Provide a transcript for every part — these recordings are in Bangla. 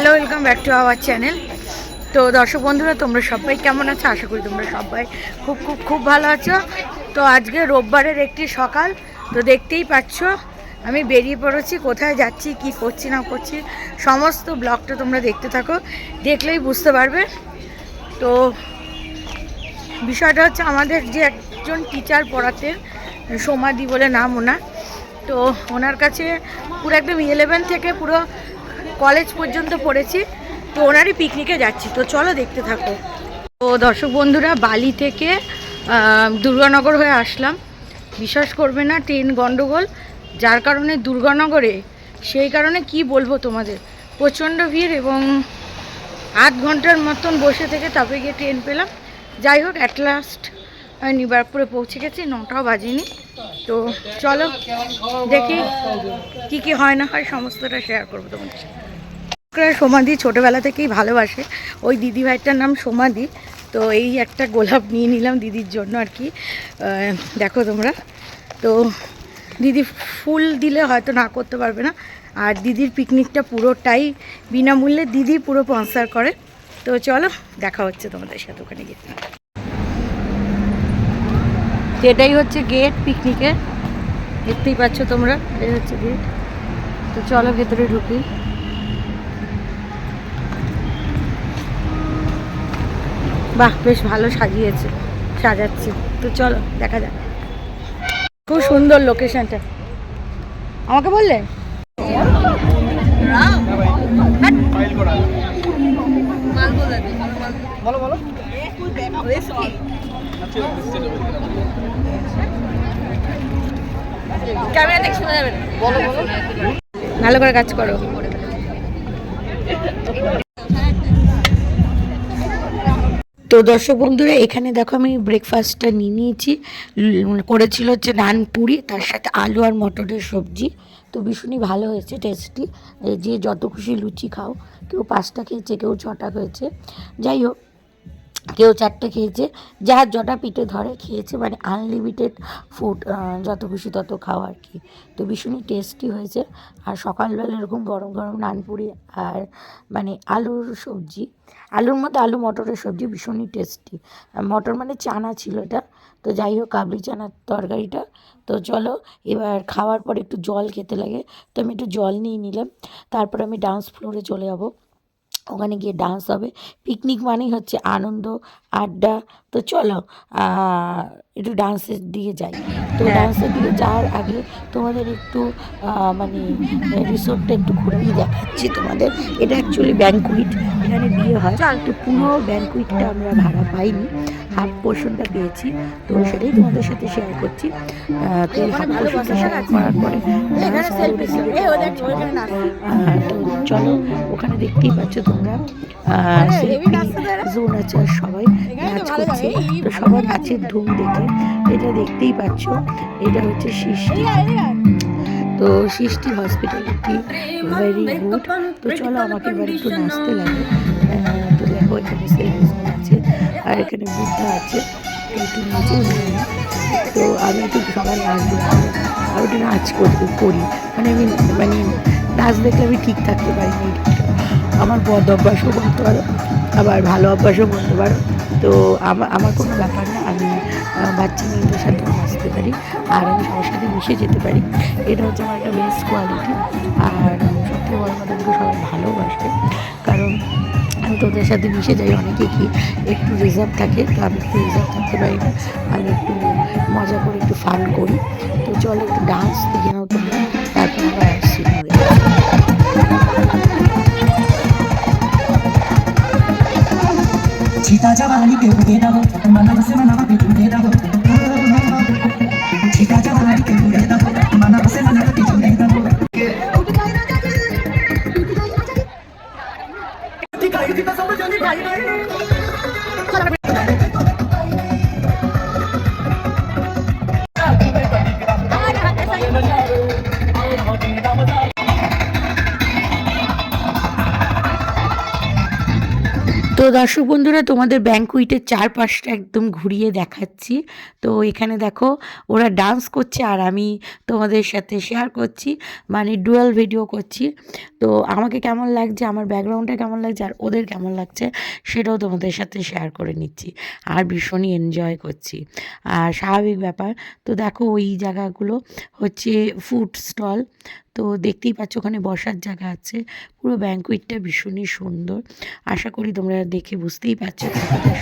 Hello welcome back to our channel তো দর্শক বন্ধুরা, তোমরা সবাই কেমন আছো? আশা করি তোমরা সবাই খুব খুব খুব ভালো আছো। তো আজকে রোববারের একটি সকাল। তো দেখতেই পাচ্ছ, আমি বেরিয়ে পড়েছি, কোথায় যাচ্ছি, কি করছি, না করছি, সমস্ত ব্লগটা তোমরা দেখতে থাকো। দেখলেই বুঝতে পারবে। তো বিষয়টা হচ্ছে, আমাদের যে একজন টিচার পড়াতেন সমাধি বলে নাম ওনার, তো ওনার কাছে পুরো একদম ইলেভেন থেকে পুরো কলেজ পর্যন্ত পড়েছি, তো ওনারই পিকনিকে যাচ্ছি। তো চলো দেখতে থাকো। তো দর্শক বন্ধুরা, বালি থেকে দুর্গানগর হয়ে আসলাম। বিশ্বাস করবে না, ট্রেন গন্ডগোল। যার কারণে দুর্গানগরে, সেই কারণে কি বলব তোমাদের? প্রচণ্ড ভিড় এবং আধ ঘণ্টার মতন বসে থেকে তারপরে গিয়ে ট্রেন পেলাম। যাই হোক অ্যাট লাস্ট নিবারপুরে পৌঁছে গেছি নটাও বাজেনি। তো চলো দেখি কি কি হয় না হয়, সমস্তটা শেয়ার করব তোমাদের সমাধি ছোটোবেলা থেকেই ভালোবাসে। ওই দিদি ভাইটার নাম সমাধি তো এই একটা গোলাপ নিয়ে নিলাম দিদির জন্য আর কি। দেখো তোমরা। তো দিদি ফুল দিলে হয়তো না করতে পারবে না। আর দিদির পিকনিকটা পুরোটাই বিনামূল্যে দিদি পুরো স্পন্সার করে। তো চলো, দেখা হচ্ছে তোমাদের সাথে ওখানে গিয়ে। তো এটাই হচ্ছে গেট পিকনিকের দেখতেই পাচ্ছ তোমরা এই হচ্ছে গেট তো চলো ভেতরে ঢুকি। বাহ বেশ ভালো সাজিয়েছে সাজাচ্ছে। তো চলো দেখা যাক। খুব সুন্দর লোকেশনটা আমাকে বললে? ভালো করে কাজ করো। তো দর্শক বন্ধুরা, এখানে দেখো আমি ব্রেকফাস্টটা নিয়ে নিয়েছি। করেছিল হচ্ছে নান পুরি, তার সাথে আলু আর মটরের সবজি। তো ভীষণই ভালো হয়েছে টেস্টি যে যত খুশি লুচি খাও, কেউ পাঁচটা খেয়েছে, কেউ ছটা খেয়েছে। যাই হোক, কেউ চারটে খেয়েছে। যার জটা পিঠে ধরে খেয়েছে মানে আনলিমিটেড ফুড যত খুশি তত খাওয়া আর কি। তো ভীষণই টেস্টি হয়েছে। আর সকালবেলা এরকম গরম গরম নানপুরি আর মানে আলুর সবজি আলুর মধ্যে আলু, মটরের সবজি ভীষণই টেস্টি মটর মানে চানা ছিল এটা। তো যাই হোক, কাবলি চানার তরকারিটা। তো চলো, এবার খাওয়ার পর একটু জল খেতে লাগে। তো আমি একটু জল নিয়ে নিলাম। তারপর আমি ডান্স ফ্লোরে চলে যাব। ওখানে গিয়ে ডান্স হবে। পিকনিক মানেই হচ্ছে আনন্দ আড্ডা। তো চলো একটু ডান্সের দিকে যাই। তো ডান্সের দিকে যাওয়ার আগে তোমাদের একটু মানে রিসোর্টটা একটু ঘুরিয়ে দেখাচ্ছি তোমাদের। এটা অ্যাকচুয়ালি ব্যাঙ্কুইট এখানে বিয়ে হয়। একটু পুরো ব্যাঙ্কুইটটা আমরা ভাড়া পাইনি। হাফ পোর্শনটা পেয়েছি তো সেটাই তোমাদের সাথে শেয়ার করছি। তো হাফ পোর্শনটা শেয়ার করার পরে চলো ওখানে দেখতেই পাচ্ছ তোমরা। জোন আছে আর সবাই নাচ করছে। তো সবার নাচের ধুম দেখে এটা দেখতেই পাচ্ছ। এটা হচ্ছে সৃষ্টি। তো সৃষ্টি হসপিটালিটি ভেরি গুড তো চলো আমাকে এবার একটু নাচতে লাগে। তো দেখো এখানে আর এখানে বুদ্ধা আছে একটু নাচে তো আমি একটু সবার নাচ আর একটু নাচ করতে করি। মানে আমি মানে নাচ দেখলে আমি ঠিক থাকতে পারি আমার বদ অভ্যাসও বলতে পারো, আবার ভালো অভ্যাসও বলতে পারো। তো আমার আমার কোনো ব্যাপার না, আমি বাচ্চা মেয়েদের সাথে নাচতে পারি, আর আমি সবার সাথে মিশে যেতে পারি। এটা হচ্ছে আমার একটা বেস্ট কোয়ালিটি আর সবথেকে বড় কথা সবাই ভালোবাসে। কারণ আমি তো সাথে মিশে যাই অনেকে কি একটু রিজার্ভ থাকে তো আমি একটু রিজার্ভ থাকতে পারি না। আমি একটু মজা করে একটু ফান করি। তো চলো একটু ডান্স দেখে নাও তোমরা তারপর আমরা আসছি। Cita jawani pe pe da bo, mana se mana pe দর্শক বন্ধুরা, তোমাদের ব্যাঙ্কুইটের চারপাশটা একদম ঘুরিয়ে দেখাচ্ছি। তো এখানে দেখো, ওরা ডান্স করছে আর আমি তোমাদের সাথে শেয়ার করছি মানে ডুয়াল ভিডিও করছি। তো আমাকে কেমন লাগছে, আমার ব্যাকগ্রাউন্ডটা কেমন লাগছে আর ওদের কেমন লাগছে, সেটাও তোমাদের সাথে শেয়ার করে নিচ্ছি আর ভীষণই এনজয় করছি। আর স্বাভাবিক ব্যাপার, তো দেখো ওই জায়গাগুলো হচ্ছে ফুড স্টল তো দেখতেই পাচ্ছ ওখানে বসার জায়গা আছে। পুরো ব্যাঙ্কুইটটা ভীষণই সুন্দর। আশা করি তোমরা দেখে বুঝতেই পারছ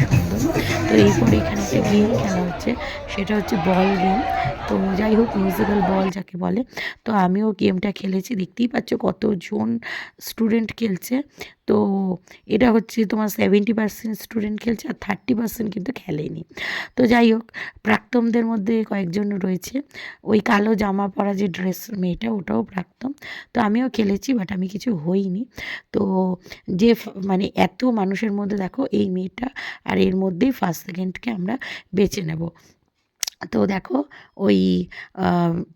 সুন্দর। তো এরপরে এখানে একটা গেম খেলা হচ্ছে, সেটা হচ্ছে বল গেম তো যাই হোক মিউজিক্যাল বল যাকে বলে। তো আমিও গেমটা খেলেছি। দেখতেই পাচ্ছ কতজন স্টুডেন্ট খেলছে। তো এটা হচ্ছে তোমার সেভেন্টি পার্সেন্ট স্টুডেন্ট খেলছে আর থার্টি পার্সেন্ট কিন্তু খেলেনি। তো যাই হোক প্রাক্তমদের মধ্যে কয়েকজন রয়েছে। ওই কালো জামা পরা যে ড্রেস মেয়েটা, ওটাও প্রাক্তম তো আমিও খেলেছি বাট আমি কিছু হইনি। তো যে মানে এত মানুষের মধ্যে দেখো এই মেয়েটা আর এর মধ্যেই ফার্স্ট সেকেন্ডকে আমরা বেছে নেব। তো দেখো ওই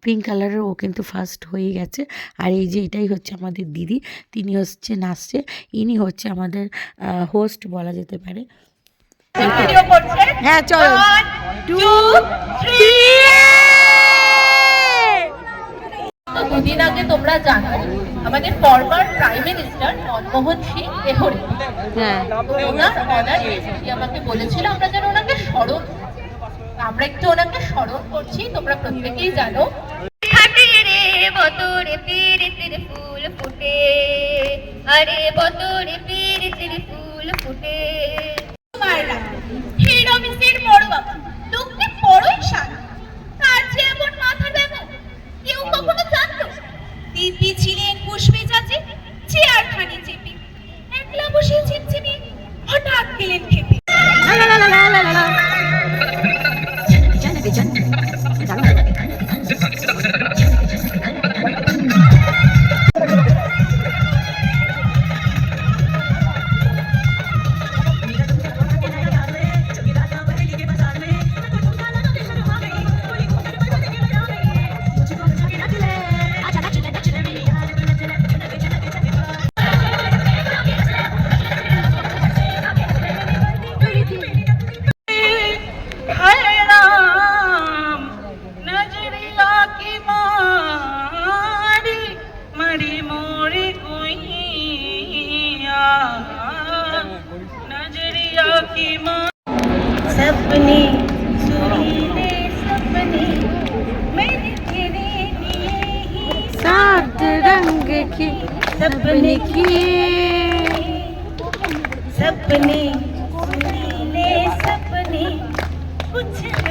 পিঙ্ক কালারের ও কিন্তু ফার্স্ট হয়ে গেছে। আর এই যে এটাই হচ্ছে আমাদের দিদি তিনি হচ্ছে নাচছে ইনি হচ্ছে আমাদের হোস্ট বলা যেতে পারে। হ্যাঁ চলো। টু থ্রি দুদিন আগে তোমরা জানো আমাদের former prime minister Manmohan Singh এহরে হ্যাঁ। ওনার অনার আমাকে বলেছিল আমরা যেন ওনাকে স্মরণ। আমরা একটু ওনাকে স্মরণ করছি তোমরা প্রত্যেকেই জানো। রে বতরে পীরিতির ফুল ফুটে। আরে বতরে পীরিতির ফুল ফুটে। रंग के सपने किए सपने सपने कुछ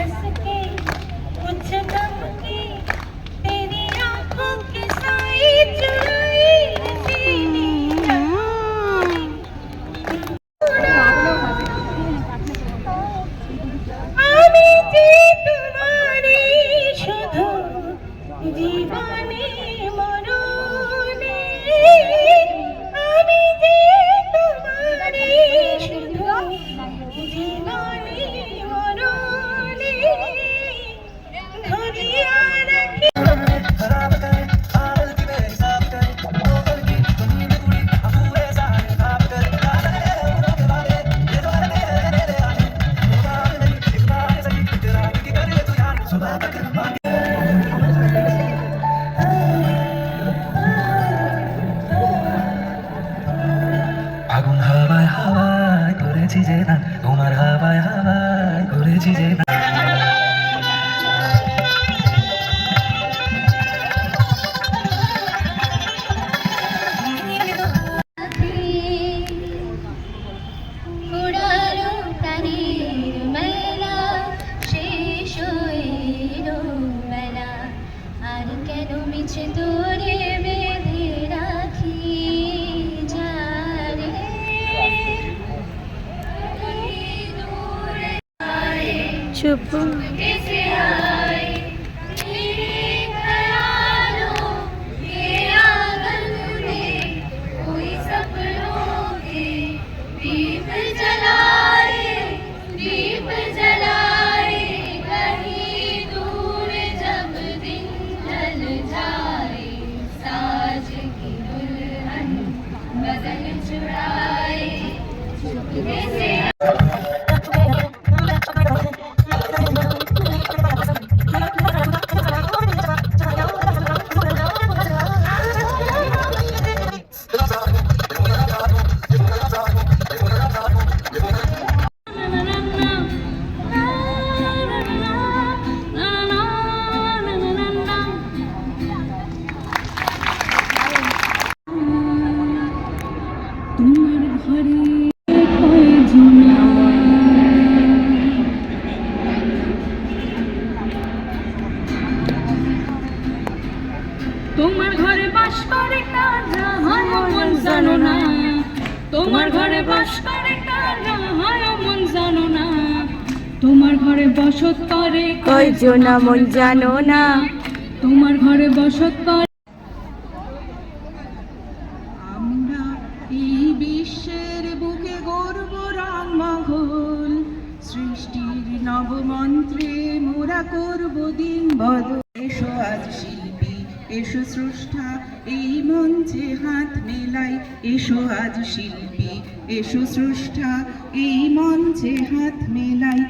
হাওয়ায় হাওয়ায় করেছি যে না তোমার হাওয়ায় হাওয়ায় করেছি যে না చెప్పు তোমার ঘরে বাস করে কারা মন জানো না। তোমার ঘরে বাস করে কারা মন জানো না। তোমার ঘরে বসত করে কয়জন মন জানো না। তোমার ঘরে বসত করে মঞ্চে হাত মেলাই এসো আজ শিল্পী এসো স্রষ্টা এই মঞ্চে হাত মেলাই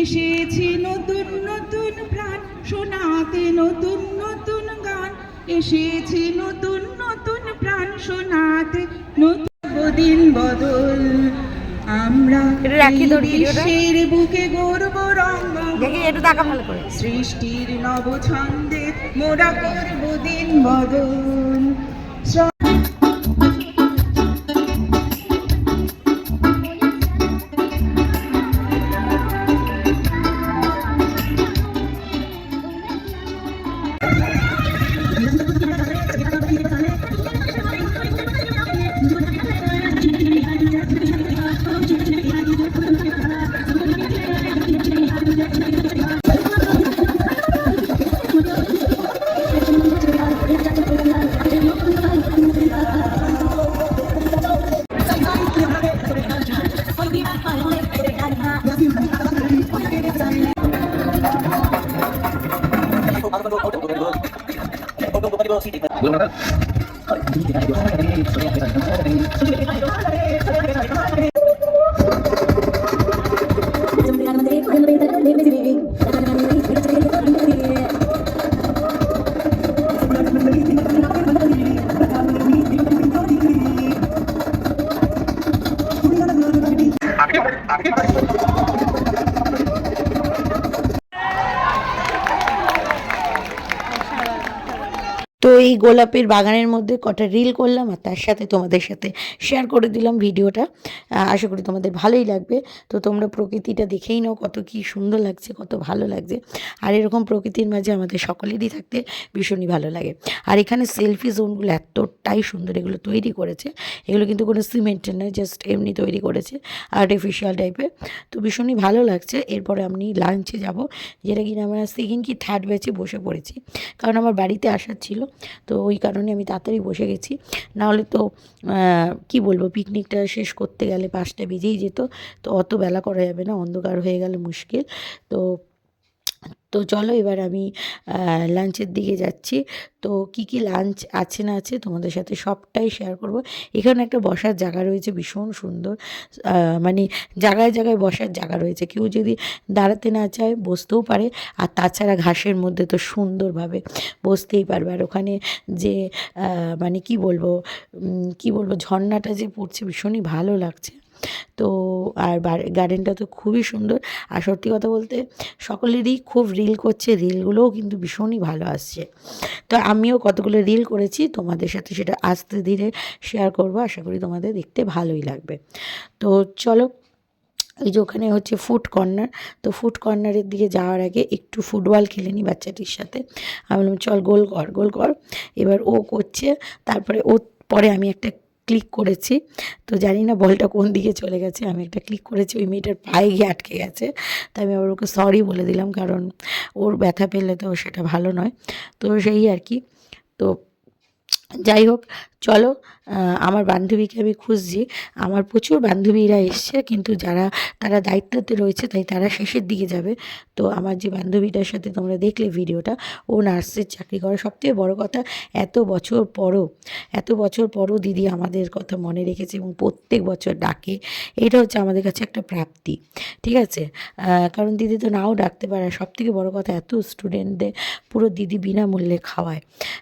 এসেছে নতুন নতুন প্রাণ শোনাতে নতুন নতুন গান। এসেছে নতুন নতুন প্রাণ শোনাতে নতুন দিন বদল। আমরা। বিশ্বের বুকে গর্ব রঙ দেখি একটু টাকা ভালো করে। সৃষ্টির নব ছন্দে মোরা করব দিন বদল। তো এই গোলাপের বাগানের মধ্যে কটা রিল করলাম আর তার সাথে তোমাদের সাথে শেয়ার করে দিলাম ভিডিওটা। আশা করি তোমাদের ভালোই লাগবে। তো তোমরা প্রকৃতিটা দেখেই নাও কত কি সুন্দর লাগছে, কত ভালো লাগছে। আর এরকম প্রকৃতির মাঝে আমাদের সকলেরই থাকতে ভীষণই ভালো লাগে। আর এখানে সেলফি জোনগুলো এতটাই সুন্দর এগুলো তৈরি করেছে। এগুলো কিন্তু কোনো সিমেন্টের নয় জাস্ট এমনি তৈরি করেছে আর্টিফিশিয়াল টাইপের তো ভীষণই ভালো লাগছে। এরপরে আমি লাঞ্চে যাব। যেটা কিনা আমরা সেকেন্ড কি থার্ড ব্যাচে বসে পড়েছি। কারণ আমার বাড়িতে আসার ছিল। তো ওই কারণে আমি তাড়াতাড়ি বসে গেছি। নাহলে তো কি বলব পিকনিকটা শেষ করতে গেলে পাঁচটা বেজেই যেত। তো অত বেলা করা যাবে না, অন্ধকার হয়ে গেলে মুশকিল। তো তো চলো এবার আমি লাঞ্চের দিকে যাচ্ছি। তো কি কি লাঞ্চ আছে না আছে তোমাদের সাথে সবটাই শেয়ার করব। এখানে একটা বসার জায়গা রয়েছে, ভীষণ সুন্দর। মানে জায়গায় জায়গায় বসার জায়গা রয়েছে। কেউ যদি দাঁড়াতে না চায় বসতেও পারে। আর তাছাড়া ঘাসের মধ্যে তো সুন্দরভাবে বসতেই পারবে। আর ওখানে যে মানে কি বলব কি বলব, ঝর্ণাটা যে পড়ছে ভীষণই ভালো লাগছে। তো আর গার্ডেনটা তো খুবই সুন্দর। আর সত্যি কথা বলতে, সকলেরই খুব রিল করছে রিলগুলোও কিন্তু ভীষণই ভালো আসছে। তো আমিও কতগুলো রিল করেছি, তোমাদের সাথে সেটা আস্তে ধীরে শেয়ার করব। আশা করি তোমাদের দেখতে ভালোই লাগবে। তো চলো, এই যে ওখানে হচ্ছে ফুড কর্নার তো ফুড কর্নারের দিকে যাওয়ার আগে একটু ফুটবল খেলে নিই বাচ্চাটির সাথে। আমি বললাম, চল গোল কর গোল কর। এবার ও করছে, তারপরে ও পরে আমি একটা ক্লিক করেছি। তো জানি না বলটা কোন দিকে চলে গেছে, আমি একটা ক্লিক করেছি, ওই মেয়েটার পায়ে গিয়ে আটকে গেছে। তাই আমি আবার ওকে সরি বলে দিলাম, কারণ ওর ব্যথা পেলে তো সেটা ভালো নয়। তো সেই আর কি। তো যাই হোক চলো আমার বান্ধবীকে আমি খুঁজছি। আমার প্রচুর বান্ধবীরা এসছে, কিন্তু যারা, তারা দায়িত্বতে রয়েছে, তাই তারা শেষের দিকে যাবে। তো আমার যে বান্ধবীটার সাথে তোমরা দেখলে ভিডিওটা, ও নার্সের চাকরি করে। সবথেকে বড় কথা, এত বছর পরও, এত বছর পরও দিদি আমাদের কথা মনে রেখেছে এবং প্রত্যেক বছর ডাকে। এটা হচ্ছে আমাদের কাছে একটা প্রাপ্তি, ঠিক আছে? কারণ দিদি তো নাও ডাকতে পারে। সব থেকে বড়ো কথা, এত স্টুডেন্টদের পুরো দিদি বিনামূল্যে খাওয়ায়।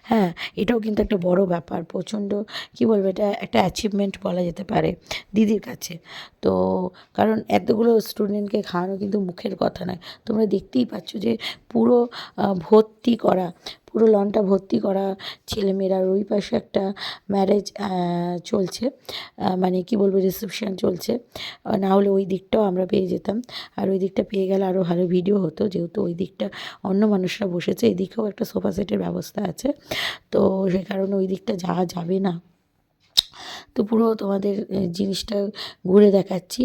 হ্যাঁ এটাও কিন্তু একটা বড় ব্যাপার। প্রচণ্ড কী বলব এটা, একটা অ্যাচিভমেন্ট বলা যেতে পারে দিদির কাছে। তো কারণ এতগুলো স্টুডেন্টকে খাওয়ানো কিন্তু মুখের কথা নয়। তোমরা দেখতেই পাচ্ছ যে পুরো ভর্তি করা পুরো লনটা ভর্তি করা ছেলেমেয়েরা ওই পাশে একটা ম্যারেজ চলছে। মানে কি বলব রিসেপশান চলছে। না হলে ওই দিকটাও আমরা পেয়ে যেতাম। আর ওই দিকটা পেয়ে গেলে আরও ভালো ভিডিও হতো, যেহেতু ওই দিকটা অন্য মানুষরা বসেছে। এদিকেও একটা সোফা সেটের ব্যবস্থা আছে। তো সে কারণে ওই দিকটা যাওয়া যাবে না। তো পুরো তোমাদের জিনিসটা ঘুরে দেখাচ্ছি।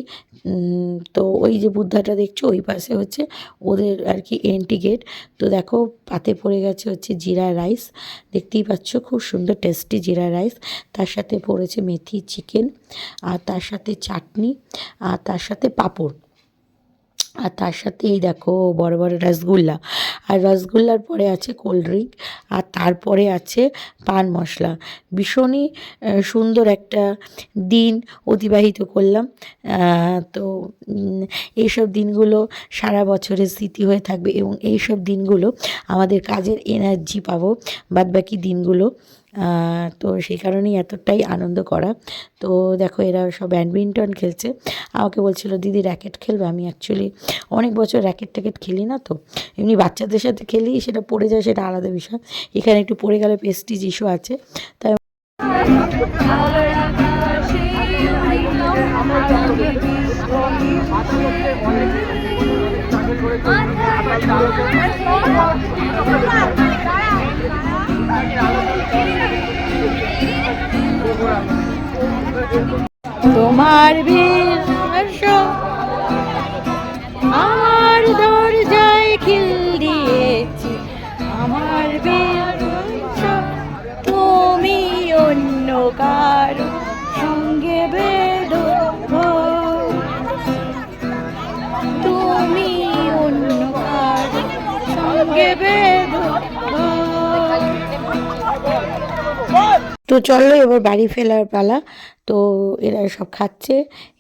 তো ওই যে বুদ্ধাটা দেখছ, ওই পাশে হচ্ছে ওদের আর কি এন্ট্রি গেট তো দেখো, পাতে পড়ে গেছে হচ্ছে জিরা রাইস। দেখতেই পাচ্ছ, খুব সুন্দর টেস্টি জিরা রাইস। তার সাথে পড়েছে মেথি চিকেন আর তার সাথে চাটনি, আর তার সাথে পাঁপড়। আর তার সাথে এই দেখো বড় বড় রসগোল্লা। আর রসগোল্লার পরে আছে কোল্ড ড্রিঙ্ক আর তারপরে আছে পান মশলা। ভীষণই সুন্দর একটা দিন অতিবাহিত করলাম। তো এইসব দিনগুলো সারা বছরের স্মৃতি হয়ে থাকবে এবং এইসব দিনগুলো আমাদের কাজের এনার্জি পাবো। বাদবাকি দিনগুলো তো সেই কারণেই এতটাই আনন্দ করা। তো দেখো এরা সব ব্যাডমিন্টন খেলছে। আমাকে বলছিল, দিদি র্যাকেট খেলবে? আমি অ্যাকচুয়ালি অনেক বছর র্যাকেট ট্যাকেট খেলি না তো। এমনি বাচ্চাদের সাথে খেলি, সেটা পড়ে যায়, সেটা আলাদা বিষয়। এখানে একটু পড়ে গেলে পেস্টিজ ইস্যু আছে। তাই তোমার বিশ্বাস আমার দরজায় খিল দিয়েছি। আমার বিশ্বাস তুমি অন্য কারও তো চলো এবার বাড়ি ফেলার পালা। তো এরা সব খাচ্ছে,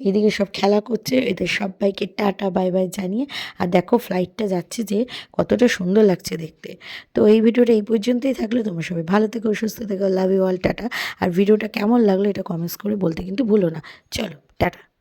এদিকে সব খেলা করছে, এদের সবাইকে টাটা, বাই বাই জানিয়ে। আর দেখো ফ্লাইটটা যাচ্ছে যে কতটা সুন্দর লাগছে দেখতে। তো এই ভিডিওটা এই পর্যন্তই থাকলে। তোমরা সবাই ভালো থেকো, সুস্থ থেকো লাভ ইউ অল টাটা। আর ভিডিওটা কেমন লাগল এটা কমেন্টস করে বলতে কিন্তু ভুলো না। চলো, টাটা।